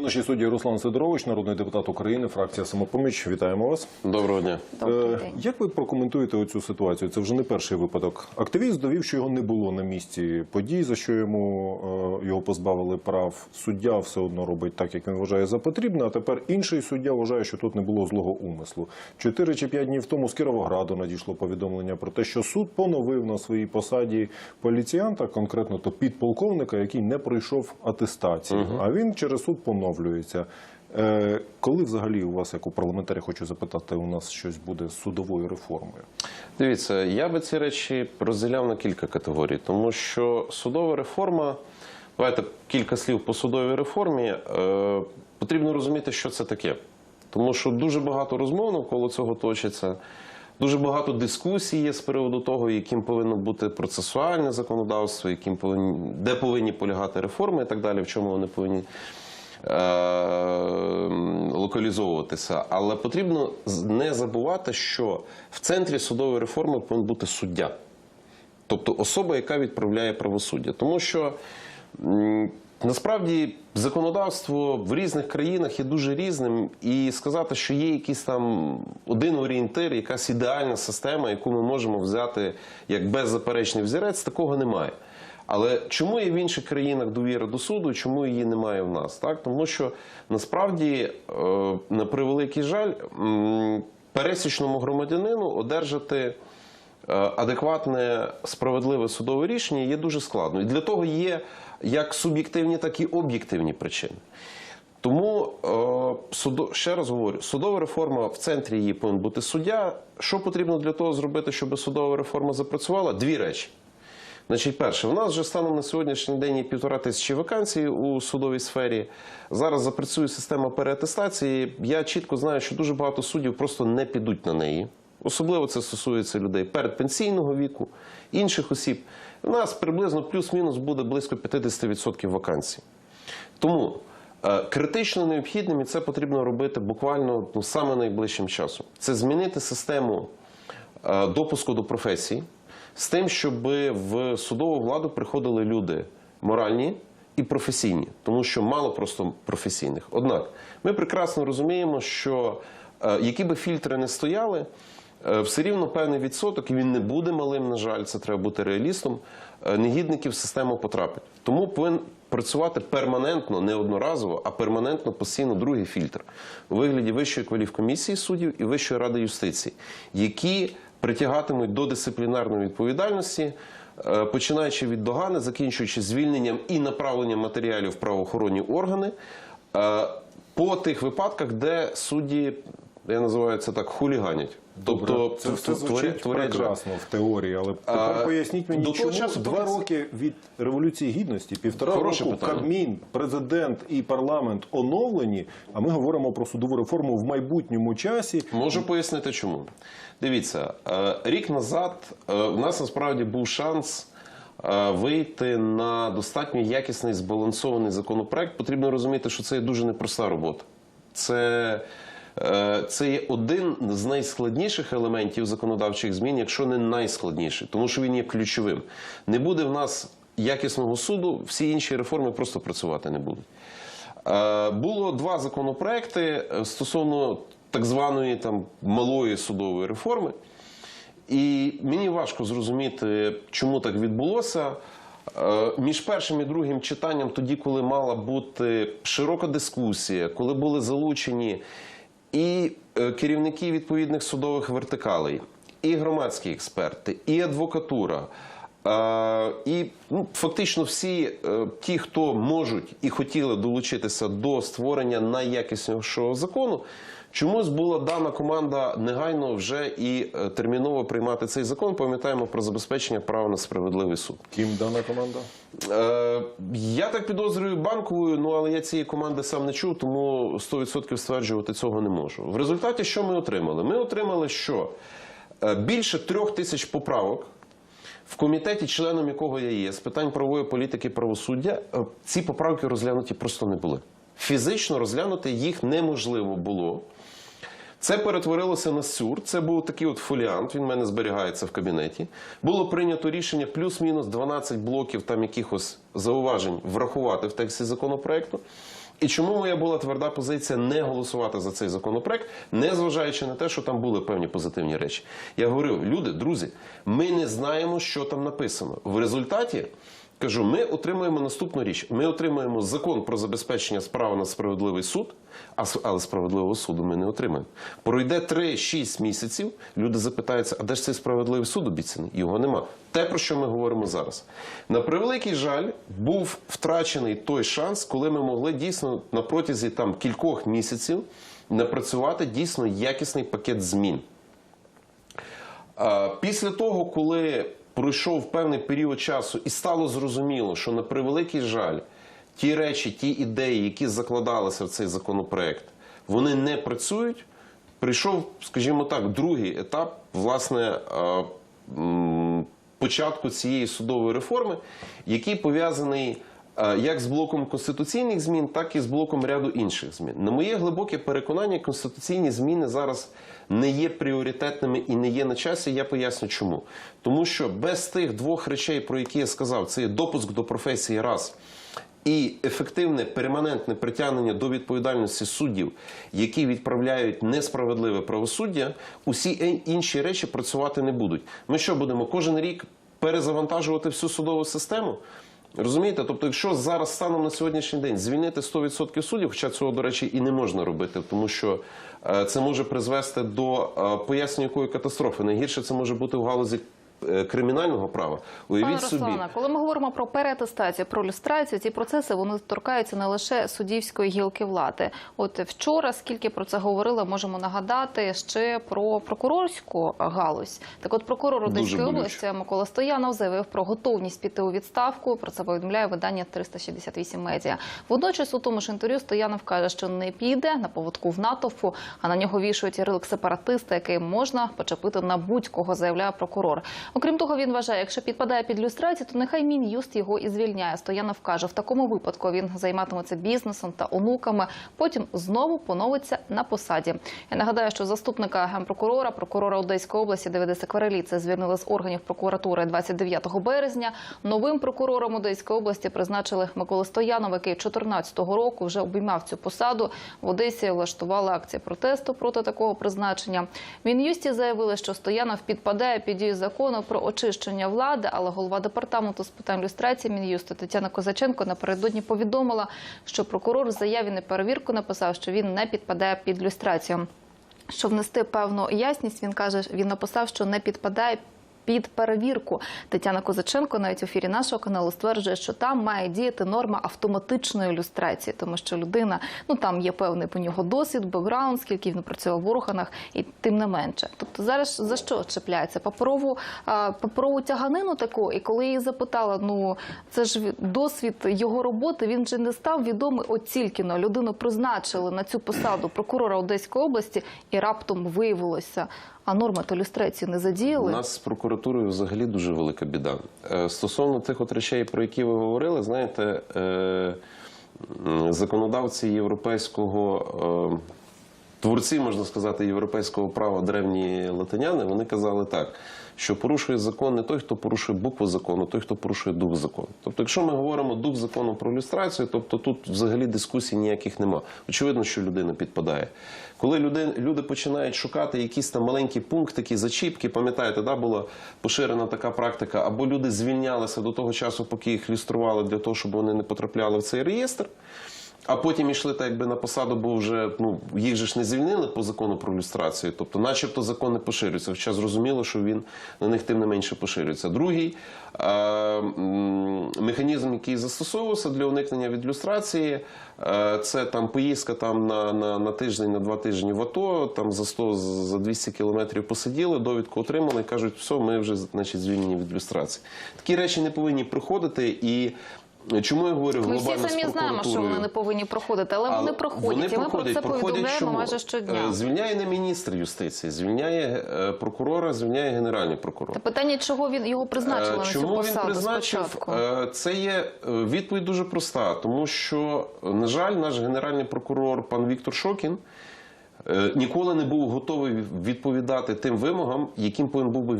В нашій студії Руслан Сидорович, народний депутат України, фракція самопоміч. Вітаємо вас. Доброго дня. Е, Як ви прокоментуєте оцю ситуацію? Це вже не перший випадок. Активіст довів, що його не було на місці подій, за що йому е, його позбавили прав. Суддя все одно робить так, як він вважає за потрібне. А тепер інший суддя вважає, що тут не було злого умислу. Чотири чи п'ять днів тому з Кіровограду надійшло повідомлення про те, що суд поновив на своїй посаді поліціянта, конкретно то підполковника, який не пройшов атестацію. А він через суд поновлюється. Е, Коли взагалі у вас, як у парламентаря, хочу запитати, у нас щось буде з судовою реформою? Дивіться, я би ці речі розділяв на кілька категорій, тому що судова реформа, давайте кілька слів по судовій реформі. Е, потрібно розуміти, що це таке. Тому що дуже багато розмов навколо цього точиться. Дуже багато дискусій є з приводу того, яким повинно бути процесуальне законодавство, яким повинні, де повинні полягати реформи і так далі, в чому вони повинні локалізовуватися. Але потрібно не забувати, що в центрі судової реформи повинен бути суддя. Тобто особа, яка відправляє правосуддя. Тому що насправді законодавство в різних країнах є дуже різним, і сказати, що є якийсь там один орієнтир, якась ідеальна система, яку ми можемо взяти як беззаперечний взірець, такого немає. Але чому є в інших країнах довіра до суду, чому її немає в нас? Так? Тому що насправді, е, на превеликий жаль, пересічному громадянину одержати е, адекватне справедливе судове рішення є дуже складно. І для того є як суб'єктивні, так і об'єктивні причини. Тому е, ще раз говорю, судова реформа в центрі її повинен бути суддя. Що потрібно для того зробити, щоб судова реформа запрацювала? Дві речі. Значить, перше, у нас вже станом на сьогоднішній день півтора тисячі вакансій у судовій сфері. Зараз запрацює система переатестації. Я чітко знаю, що дуже багато суддів просто не підуть на неї. Особливо це стосується людей передпенсійного віку, інших осіб. У нас приблизно плюс-мінус буде близько 50% вакансій. Тому е, критично необхідним, і це потрібно робити буквально ну, саме найближчим часом. Це змінити систему е, допуску до професії з тим, щоб в судову владу приходили люди моральні і професійні, тому що мало просто професійних. Однак ми прекрасно розуміємо, що е, які би фільтри не стояли, е, все рівно певний відсоток, і він не буде малим, на жаль, це треба бути реалістом. е, Негідників в систему потрапить. Тому повинен працювати перманентно, не одноразово, а перманентно постійно другий фільтр у вигляді Вищої кваліфкомісії суддів і Вищої ради юстиції, які притягатимуть до дисциплінарної відповідальності, е, починаючи від догани, закінчуючи звільненням і направленням матеріалів в правоохоронні органи е, по тих випадках, де судді, я називаю це так, хуліганять. Тобто це все звучить творять прекрасно в теорії, але тепер поясніть мені, до того чому часу, два роки від революції гідності, півтора Хороше року питання. Кабмін, президент і парламент оновлені, а ми говоримо про судову реформу в майбутньому часі. Можу пояснити чому. Дивіться, е, рік назад е, у нас насправді був шанс е, вийти на достатньо якісний збалансований законопроект. Потрібно розуміти, що це є дуже непроста робота. Це, е, це є один з найскладніших елементів законодавчих змін, якщо не найскладніший, тому що він є ключовим. Не буде в нас якісного суду, всі інші реформи просто працювати не будуть. Е, Було два законопроекти е, стосовно так званої там малої судової реформи. І мені важко зрозуміти, чому так відбулося. Е, Між першим і другим читанням, тоді, коли мала бути широка дискусія, коли були залучені і е, керівники відповідних судових вертикалей, і громадські експерти, і адвокатура, е, і ну, фактично всі е, ті, хто можуть і хотіли долучитися до створення найякіснішого закону, чомусь була дана команда негайно вже і е, терміново приймати цей закон. Пам'ятаємо про забезпечення права на справедливий суд. Ким дана команда? Е, я так підозрюю банковою, ну але я цієї команди сам не чув, тому 100% стверджувати цього не можу. В результаті що ми отримали? Ми отримали, що е, більше трьох тисяч поправок. В комітеті, членом якого я є, з питань правової політики і правосуддя, е, ці поправки розглянуті просто не були. Фізично розглянути їх неможливо було. Це перетворилося на сюр. Це був такий от фоліант. Він в мене зберігається в кабінеті. Було прийнято рішення плюс-мінус 12 блоків там якихось зауважень врахувати в тексті законопроекту. І чому моя була тверда позиція не голосувати за цей законопроект, незважаючи на те, що там були певні позитивні речі. Я говорив, люди, друзі, ми не знаємо, що там написано. В результаті кажу, ми отримуємо наступну річ: ми отримуємо закон про забезпечення справи на справедливий суд, але справедливого суду ми не отримаємо. Пройде 3-6 місяців. Люди запитаються, а де ж цей справедливий суд обіцяний? Його нема. Те, про що ми говоримо зараз. На превеликий жаль, був втрачений той шанс, коли ми могли дійсно на протязі там кількох місяців напрацювати дійсно якісний пакет змін. Після того, коли пройшов певний період часу і стало зрозуміло, що на превеликий жаль, ті речі, ті ідеї, які закладалися в цей законопроект, вони не працюють. Прийшов, скажімо так, другий етап власне початку цієї судової реформи, який пов'язаний е, як з блоком конституційних змін, так і з блоком ряду інших змін. На моє глибоке переконання, конституційні зміни зараз не є пріоритетними і не є на часі. Я поясню чому. Тому що без тих двох речей, про які я сказав, це є допуск до професії раз. І ефективне перманентне притягнення до відповідальності суддів, які відправляють несправедливе правосуддя, усі е- інші речі працювати не будуть. Ми що будемо кожен рік перезавантажувати всю судову систему? Розумієте? Тобто, якщо зараз станом на сьогоднішній день звільнити 100% суддів, хоча цього, до речі, і не можна робити, тому що е, це може призвести до е, пояснення якої катастрофи. Найгірше це може бути в галузі кримінального права. Пане Уявіть собі. Руслане, коли ми говоримо про переатестацію, про люстрацію, ці процеси вони торкаються не лише суддівської гілки влади. От вчора, скільки про це говорили, можемо нагадати ще про прокурорську галузь. Так, от прокурор Одеської області Микола Стоянов заявив про готовність піти у відставку. Про це повідомляє видання 368 медіа. Водночас у тому ж інтерв'ю Стоянов каже, що не піде на поводку в натовпу, а на нього вішують ярлик сепаратиста, який можна почепити на будь-кого, заявляє прокурор. Окрім того, він вважає, якщо підпадає під люстрацію, то нехай мін'юст його і звільняє. Стоянов каже, в такому випадку він займатиметься бізнесом та онуками. Потім знову поновиться на посаді. Я нагадаю, що заступника генпрокурора, прокурора Одеської області Давида Секвареліце звільнили з органів прокуратури 29 березня. Новим прокурором Одеської області призначили Миколу Стоянова, який 2014 року вже обіймав цю посаду. В Одесі влаштували акцію протесту проти такого призначення. Мін'юсті заявили, що Стоянов підпадає під дію закону про очищення влади, але голова департаменту з питань люстрації Мін'юсту Тетяна Козаченко напередодні повідомила, що прокурор в заяві на перевірку написав, що він не підпадає під люстрацію. Щоб внести певну ясність, він каже, він написав, що не підпадає. Під перевірку. Тетяна Козаченко навіть в ефірі нашого каналу стверджує, що там має діяти норма автоматичної люстрації, тому що людина ну там є певний по нього досвід, бекграунд, скільки він працював в органах, і тим не менше. Тобто зараз за що чіпляється? Паперову паперову тяганину таку, і коли її запитала, ну це ж досвід його роботи, він же не став відомий от тільки но людину призначили на цю посаду прокурора Одеської області, і раптом виявилося, а норми то люстрації не У нас з прокуратурою взагалі дуже велика біда. Е, Стосовно тих от речей, про які ви говорили, знаєте, е, законодавці європейського. е, Творці, можна сказати, європейського права древні латиняни, вони казали так, що порушує закон не той, хто порушує букву закону, той, хто порушує дух закону. Тобто, якщо ми говоримо дух закону про люстрацію, тобто тут взагалі дискусій ніяких нема. Очевидно, що людина підпадає. Коли люди, люди починають шукати якісь там маленькі пунктики, зачіпки, пам'ятаєте, да, була поширена така практика, або люди звільнялися до того часу, поки їх люстрували для того, щоб вони не потрапляли в цей реєстр. А потім йшли так, якби на посаду, бо вже ну їх же ж не звільнили по закону про люстрацію. Тобто, начебто, закон не поширюється. Хоча зрозуміло, що він на них тим не менше поширюється. Другий е, механізм, який застосовувався для уникнення від люстрації, е, це там поїздка там на, на, на тиждень, на два тижні в АТО, там за 100, за 200 кілометрів посиділи, довідку отримали і кажуть, все, ми вже значить звільнені від люстрації. Такі речі не повинні проходити і. Чому я говорю Ми всі глобально з самі знаємо, що прокуратурою? вони не повинні проходити, але, вони проходять. Вони і ми про це Проходять повідомляємо чому? майже щодня. Е, Звільняє не міністр юстиції, звільняє е, прокурора, звільняє генеральний прокурор. Та питання, чого він його призначили Е, на цю Чому він посаду призначив? спочатку? Е, Це є е, відповідь дуже проста, тому що, на жаль, наш генеральний прокурор пан Віктор Шокін е, ніколи не був готовий відповідати тим вимогам, яким повинен був би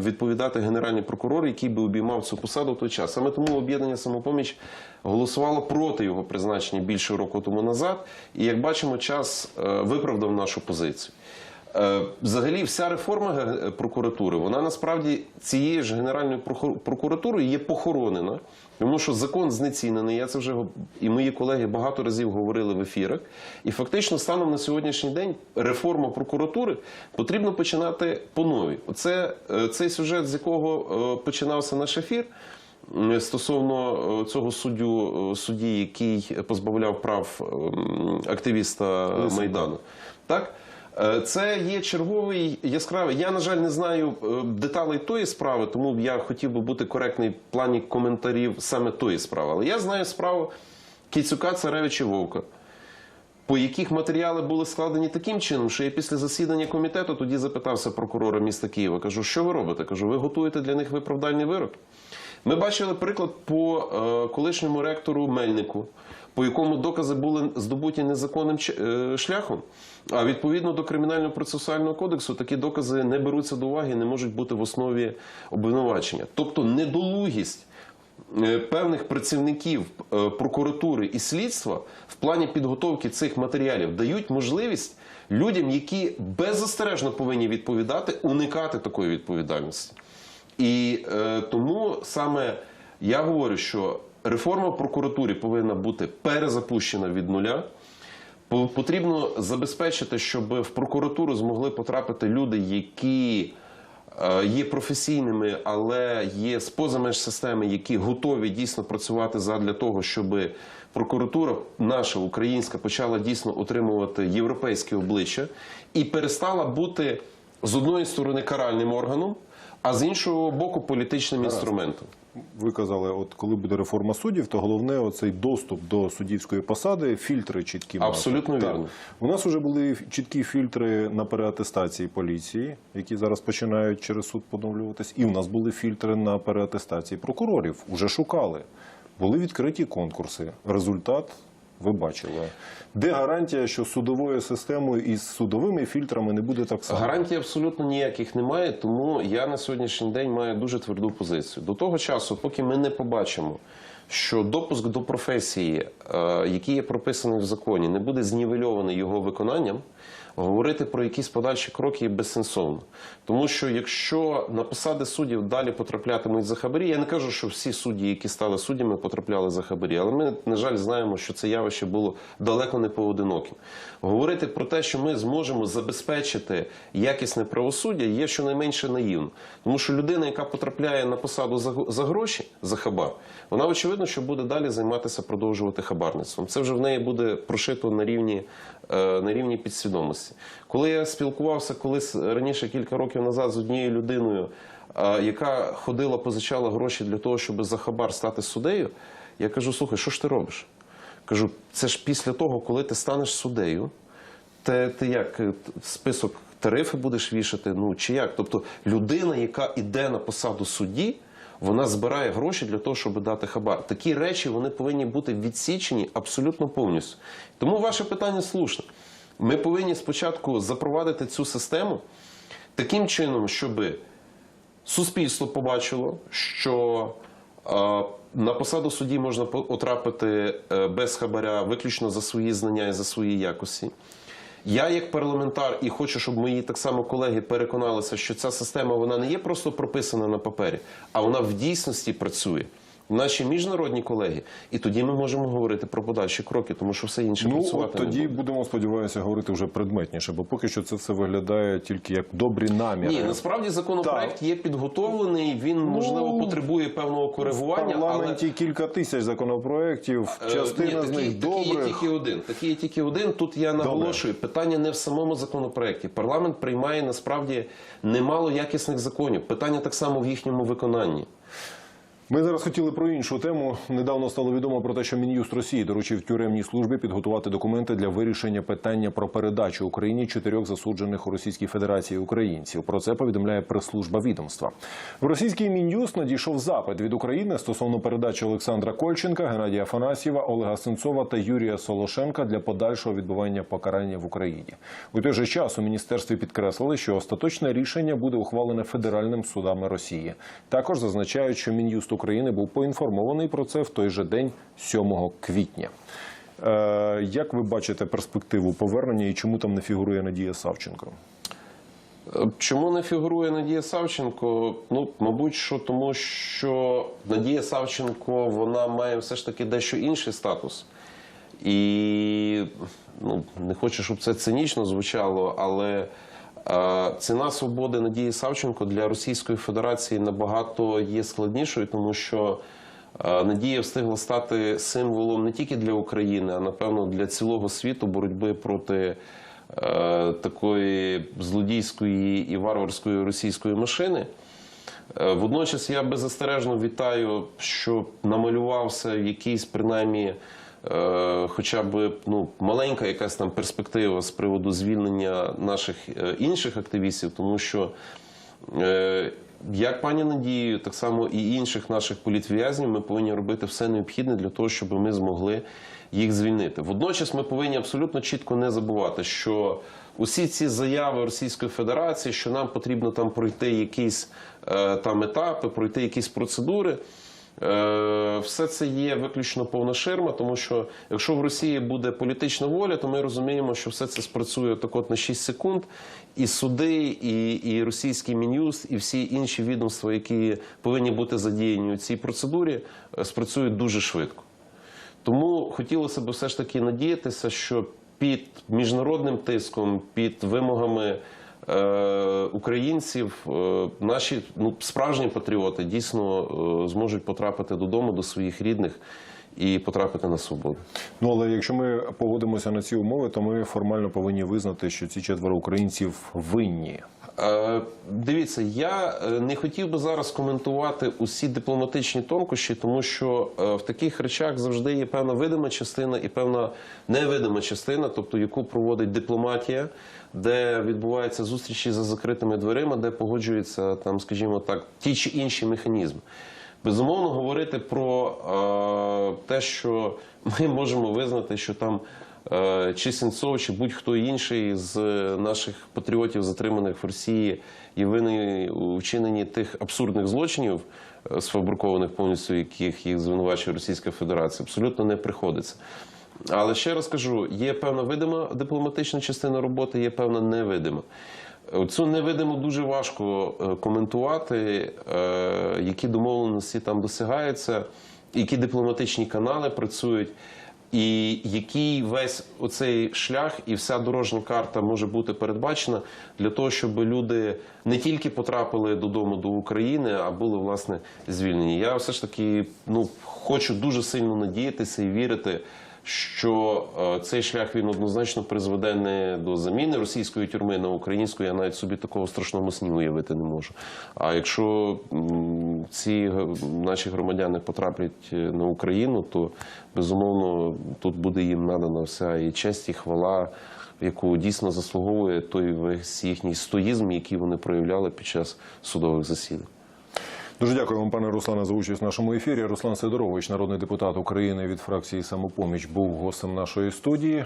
відповідати генеральний прокурор, який би обіймав цю посаду в той час. Саме тому об'єднання самопоміч голосувало проти його призначення більше року тому назад. І як бачимо, час е, виправдав нашу позицію. Е, Взагалі, вся реформа прокуратури, вона насправді цією ж Генеральною прокуратурою є похоронена, тому що закон знецінений. Я це вже і мої колеги багато разів говорили в ефірах. І фактично, станом на сьогоднішній день реформа прокуратури потрібно починати по новій. Оце е, цей сюжет, з якого е, починався наш ефір. Стосовно е, цього суддю, судді, який позбавляв прав ем, активіста Майдану, так Це є черговий яскравий. Я, на жаль, не знаю е, деталей тої справи, тому я хотів би бути коректний в плані коментарів саме тої справи. Але я знаю справу Кіцюка, Царевича Вовка, по яких матеріали були складені таким чином, що я після засідання комітету тоді запитався прокурора міста Києва. Кажу, що ви робите? Кажу, ви готуєте для них виправдальний вирок? Ми бачили приклад по е, колишньому ректору Мельнику, по якому докази були здобуті незаконним е, шляхом. А відповідно до кримінального процесуального кодексу такі докази не беруться до уваги, і не можуть бути в основі обвинувачення. Тобто недолугість е, певних працівників е, прокуратури і слідства в плані підготовки цих матеріалів дають можливість людям, які беззастережно повинні відповідати, уникати такої відповідальності. І е, тому саме я говорю, що реформа в прокуратурі повинна бути перезапущена від нуля. Потрібно забезпечити, щоб в прокуратуру змогли потрапити люди, які е, є професійними, але є з поза меж системи, які готові дійсно працювати задля того, щоб прокуратура наша українська почала дійсно отримувати європейське обличчя і перестала бути з одної сторони каральним органом, а з іншого боку політичним інструментом. Ви казали, от коли буде реформа суддів, то головне оцей доступ до суддівської посади, фільтри чіткі. мати. Абсолютно Так. вірно. У нас вже були чіткі фільтри на переатестації поліції, які зараз починають через суд поновлюватись. І у нас були фільтри на переатестації прокурорів. Уже шукали. Були відкриті конкурси. Результат ви бачили. Де гарантія, що судовою системою і з судовими фільтрами не буде так само? Гарантій абсолютно ніяких немає, тому я на сьогоднішній день маю дуже тверду позицію. До того часу, поки ми не побачимо, що допуск до професії, е, який є прописаний в законі, не буде знівельований його виконанням, говорити про якісь подальші кроки безсенсовно. Тому що якщо на посади суддів далі потраплятимуть за хабарі, я не кажу, що всі судді, які стали суддями, потрапляли за хабарі, але ми, на жаль, знаємо, що це явище було далеко не поодиноким. Говорити про те, що ми зможемо забезпечити якісне правосуддя, є щонайменше наївно. Тому що людина, яка потрапляє на посаду за, за гроші, за хабар, вона очевидно, що буде далі займатися продовжувати хабарництвом. Це вже в неї буде прошито на рівні, е, на рівні підсвідомості. Коли я спілкувався колись раніше кілька років назад з однією людиною, яка ходила, позичала гроші для того, щоб за хабар стати суддею, я кажу: слухай, що ж ти робиш? Кажу, це ж після того, коли ти станеш суддею, ти, ти як е, список тарифи будеш вішати? Ну чи як? Тобто людина, яка йде на посаду судді, вона збирає гроші для того, щоб дати хабар. Такі речі вони повинні бути відсічені абсолютно повністю. Тому ваше питання слушне. Ми повинні спочатку запровадити цю систему таким чином, щоби суспільство побачило, що е, на посаду судді можна потрапити е, без хабаря виключно за свої знання і за свої якості. Я як парламентар і хочу, щоб мої так само колеги переконалися, що ця система вона не є просто прописана на папері, а вона в дійсності працює. Наші міжнародні колеги, і тоді ми можемо говорити про подальші кроки, тому що все інше Ну, працювати от тоді не буде. будемо сподіваюся говорити вже предметніше, бо поки що це все виглядає тільки як добрі наміри. Ні, насправді законопроект є підготовлений. Він можливо потребує певного В коригування, але кілька тисяч законопроєктів, Е, частина ні, з них такий є тільки один. Такий є тільки один. Тут я наголошую, питання не в самому законопроекті. Парламент приймає насправді немало якісних законів. Питання так само в їхньому виконанні. Ми зараз хотіли про іншу тему. Недавно стало відомо про те, що Мін'юст Росії доручив тюремній службі підготувати документи для вирішення питання про передачу Україні чотирьох засуджених у Російській Федерації українців. Про це повідомляє прес-служба відомства. В російський мін'юст надійшов запит від України стосовно передачі Олександра Кольченка, Геннадія Афанасьєва, Олега Сенцова та Юрія Солошенка для подальшого відбування покарання в Україні. У той же час у міністерстві підкреслили, що остаточне рішення буде ухвалене федеральним судами Росії. Також зазначають, що мін'юст України був поінформований про це в той же день, 7 квітня. Е, як ви бачите перспективу повернення і чому там не фігурує Надія Савченко? Е, Чому не фігурує Надія Савченко? Ну, мабуть, що тому, що Надія Савченко вона має все ж таки дещо інший статус. І ну, не хочу, щоб це цинічно звучало, але ціна свободи Надії Савченко для Російської Федерації набагато є складнішою, тому що Надія встигла стати символом не тільки для України, а напевно для цілого світу боротьби проти такої злодійської і варварської російської машини. Водночас я беззастережно вітаю, що намалювався якийсь принаймні. Е, Хоча б ну, маленька якась там перспектива з приводу звільнення наших е, інших активістів, тому що е, як пані Надію, так само і інших наших політв'язнів, ми повинні робити все необхідне для того, щоб ми змогли їх звільнити. Водночас ми повинні абсолютно чітко не забувати, що усі ці заяви Російської Федерації, що нам потрібно там пройти якісь там етапи, пройти якісь процедури. Е, Все це є виключно повна ширма, тому що якщо в Росії буде політична воля, то ми розуміємо, що все це спрацює так от на 6 секунд, і суди, і, і російський мін'юст, і всі інші відомства, які повинні бути задіяні у цій процедурі, е, спрацюють дуже швидко. Тому хотілося б все ж таки надіятися, що під міжнародним тиском, під вимогами українців, е, наші ну, справжні патріоти дійсно е, зможуть потрапити додому до своїх рідних і потрапити на свободу. Ну але якщо ми погодимося на ці умови, то ми формально повинні визнати, що ці четверо українців винні. Е, Дивіться, я е, не хотів би зараз коментувати усі дипломатичні тонкощі, тому що е, в таких речах завжди є певна видима частина і певна невидима частина, тобто яку проводить дипломатія, де відбуваються зустрічі за закритими дверима, де погоджуються там, скажімо так, ті чи інші механізми. Безумовно, говорити про е, те, що ми можемо визнати, що там чи Сенцов, чи будь-хто інший з наших патріотів, затриманих в Росії, є винні у тих абсурдних злочинів, е, сфабрикованих повністю, яких їх звинувачує Російська Федерація, абсолютно не приходиться. Але ще раз кажу: є певна видима дипломатична частина роботи, є певна невидима. Цю невидиму дуже важко е, коментувати, е, які домовленості там досягаються, які дипломатичні канали працюють, і який весь оцей шлях і вся дорожня карта може бути передбачена для того, щоб люди не тільки потрапили додому до України, а були власне звільнені. Я все ж таки ну хочу дуже сильно надіятися і вірити що е, цей шлях він однозначно призведе не до заміни російської тюрми на українську, я навіть собі такого страшного сні уявити не можу. А якщо ці наші громадяни потраплять е, на Україну, то безумовно тут буде їм надана вся і честь, і хвала, яку дійсно заслуговує той весь їхній стоїзм, який вони проявляли під час судових засідань. Дуже дякую вам, пане Руслане, за участь в нашому ефірі. Руслан Сидорович, народний депутат України від фракції Самопоміч, був гостем нашої студії.